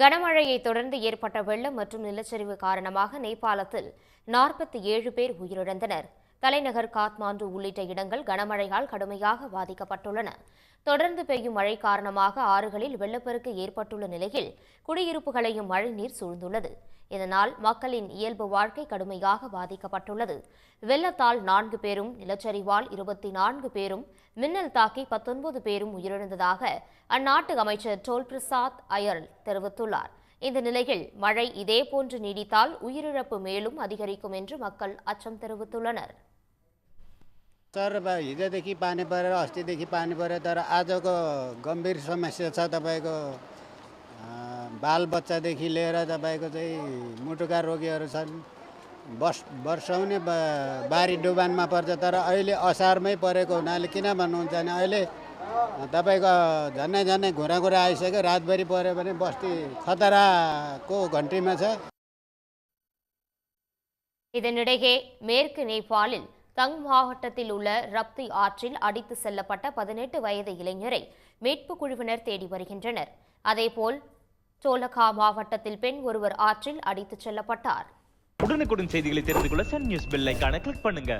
கனமழையை தொடர்ந்து ஏற்பட்ட வெள்ளம் மற்றும் நிலச்சரிவு காரணமாக நேபாளத்தில் நாற்பத்தி ஏழு பேர் உயிரிழந்தனர். தலைநகர் காத்மாண்டு உள்ளிட்ட இடங்கள் கனமழையால் கடுமையாக பாதிக்கப்பட்டுள்ளன. தொடர்ந்து பெய்யும் மழை காரணமாக ஆறுகளில் வெள்ளப்பெருக்கு ஏற்பட்டுள்ள நிலையில் குடியிருப்புகளையும் மழைநீர் சூழ்ந்துள்ளது. இதனால் மக்களின் இயல்பு வாழ்க்கை கடுமையாக பாதிக்கப்பட்டுள்ளது வெள்ளத்தால் நான்கு பேரும் நிலச்சரிவால் இருபத்தி நான்கு பேரும் மின்னல் தாக்கி பத்தொன்பது பேரும் உயிரிழந்ததாக அந்நாட்டு அமைச்சர் டோல் பிரசாத் அயர் தெரிவித்துள்ளார் இந்த நிலையில் மழை இதேபோன்று நீடித்தால் உயிரிழப்பு மேலும் அதிகரிக்கும் என்று மக்கள் அச்சம் தெரிவித்துள்ளனர் सर अब हिजोदेखि पानी परेर अस्तिदेखि पानी पऱ्यो तर आजको गम्भीर समस्या छ तपाईँको बालबच्चादेखि लिएर तपाईँको चाहिँ मुटुका रोगीहरू छन् बस वर्षाउने बा- बारी डुबानमा पर्छ तर अहिले असारमै परेको हुनाले किन भन्नुहुन्छ भने अहिले तपाईँको झन्डै झन्डै घुरा घुरा आइसक्यो रातभरि पऱ्यो भने बस्ती खतराको घन्टीमा छ இதனிடையே மேற்கு நேபாளில் தங் மாவட்டத்தில் உள்ள ரப்தி ஆற்றில் அடித்து செல்லப்பட்ட பதினெட்டு வயது இளைஞரை மீட்புக் குழுவினர் தேடி வருகின்றனர் அதேபோல் சோலகா மாவட்டத்தில் பெண் ஒருவர் ஆற்றில் அடித்துச் செல்லப்பட்டார். உடனுக்குடன் செய்திகளை தெரிந்து கொள்ள சன் நியூஸ் பெல் கிளிக் பண்ணுங்க.